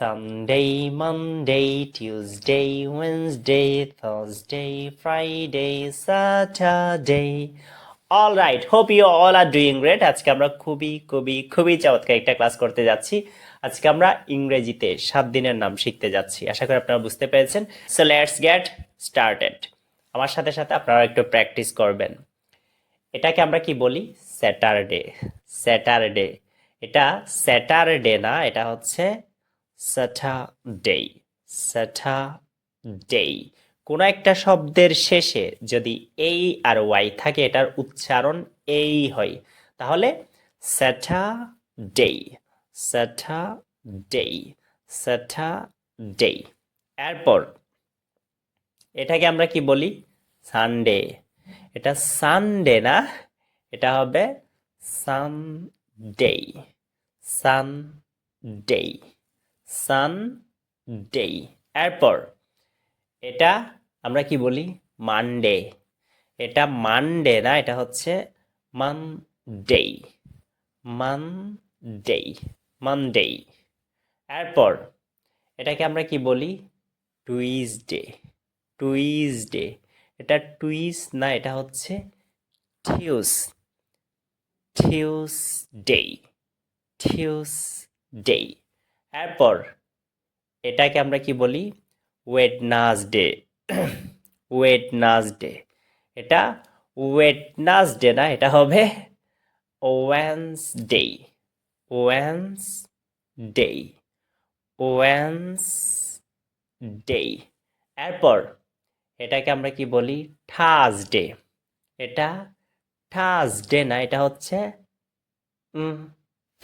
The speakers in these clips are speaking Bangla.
Sunday, Monday, Tuesday, Wednesday, Thursday, Friday, Saturday. All right hope you all are doing great আজকে আমরা খুবই খুবই খুবই চমৎকার একটা ক্লাস করতে যাচ্ছি। আজকে আমরা ইংরেজিতে সাত দিনের নাম শিখতে যাচ্ছি। আশা করি আপনারা বুঝতে পেরেছেন। সো লেটস গেট স্টার্টেড আমার সাথে সাথে আপনারা একটু প্র্যাকটিস করবেন। এটাকে আমরা কি বলি? স্যাটারডে স্যাটারডে এটা স্যাটারডে না এটা হচ্ছে স্যাটারডে স্যাটারডে কোনো একটা শব্দের শেষে যদি এই আর ওয়াই থাকে, এটার উচ্চারণ এই হয়, তাহলে স্যাটারডে স্যাটারডে স্যাটারডে এরপর এটাকে আমরা কি বলি? সানডে এটা সানডে না, এটা হবে সানডে সানডে সানডে এরপর, এটা আমরা কি বলি? মানডে। এটা মানডে না, এটা হচ্ছে মান ডেই মান মানডে মানডে মানডে এরপর, এটাকে আমরা কি বলি? টুইসডে টুইসডে এটা টুইস না, এটা হচ্ছে থিউস থিউসডে থিউসডে এরপর এটাকে আমরা কি বলি? ওয়েডনাসডে ওয়েডনাসডে এটা ওয়েডনাসডে না, এটা হবে ওয়েন্সডে। ওয়েন্সডে। ওয়েন্সডে। এরপর এটাকে আমরা কি বলি? থার্সডে। এটা থার্সডে না, এটা হচ্ছে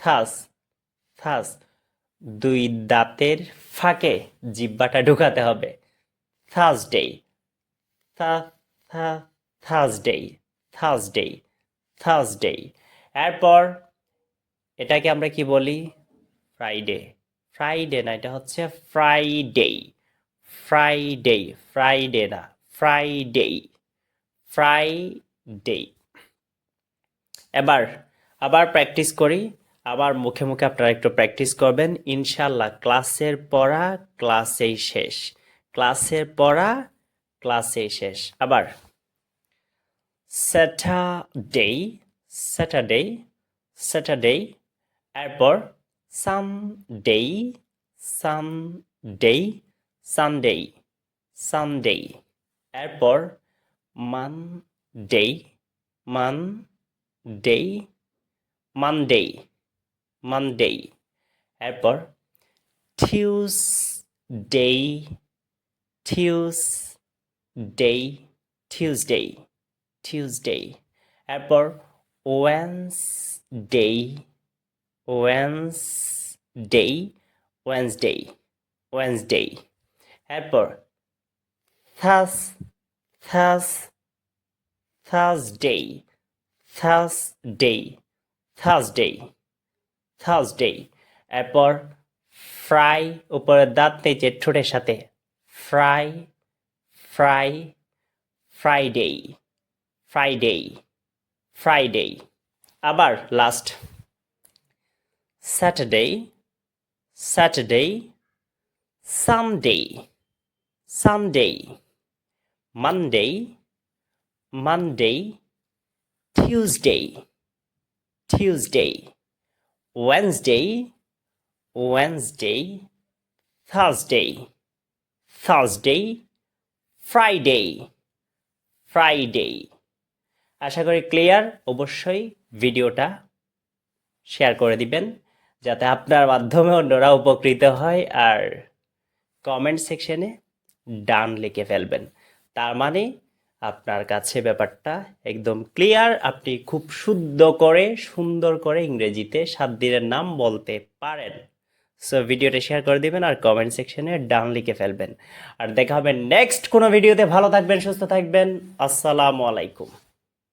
থাস থাস দুই দাঁতের ফাঁকে জিব্বাটা ঢুকাতে হবে। থার্সডে থার্সডে থার্সডে থার্সডে এরপর এটাকে আমরা কি বলি? ফ্রাইডে ফ্রাইডে না, এটা হচ্ছে ফ্রাইডে ফ্রাইডে ফ্রাইডে না ফ্রাইডে ফ্রাইডে এবার আবার প্র্যাকটিস করি। আবার মুখে মুখে আপনারা একটু প্র্যাকটিস করবেন। ইনশাল্লাহ ক্লাসের পড়া ক্লাসেই শেষ। ক্লাসের পড়া ক্লাসেই শেষ। আবার স্যাটারডে স্যাটারডে স্যাটারডে এরপর সানডে সানডে সানডে সানডে এরপর Monday Mon Monday Monday Monday Monday এরপর টিউসডে টিউসডে টিউসডে টিউসডে এরপর ওয়েন্সডে ওয়েন্সডে ওয়েন্সডে ওয়েন্সডে এরপর Thurs Thurs Thursday Thursday Thursday Thursday এরপর ফ্রাই উপরের দাঁত নিচে ঠোঁটের সাথে। Fri Fri Friday Friday Friday আবার last Saturday Saturday Sunday Sunday Monday Monday Tuesday, Tuesday, Wednesday, Wednesday, Thursday, Thursday, Friday, Friday. আশা করি ক্লিয়ার অবশ্যই ভিডিওটা শেয়ার করে দিবেন যাতে আপনার মাধ্যমে অন্যরা উপকৃত হয় আর কমেন্ট সেকশনে ডান লিখে ফেলবেন তার মানে আপনার কাছে ব্যাপারটা একদম ক্লিয়ার আপনি খুব শুদ্ধ করে, সুন্দর করে ইংরেজিতে সাত দিনের নাম বলতে পারেন। সো ভিডিওটা শেয়ার করে দিবেন আর কমেন্ট সেকশনে ডান লিখে ফেলবেন। আর দেখা হবে নেক্সট কোনো ভিডিওতে ভালো থাকবেন, সুস্থ থাকবেন। আসসালামু আলাইকুম।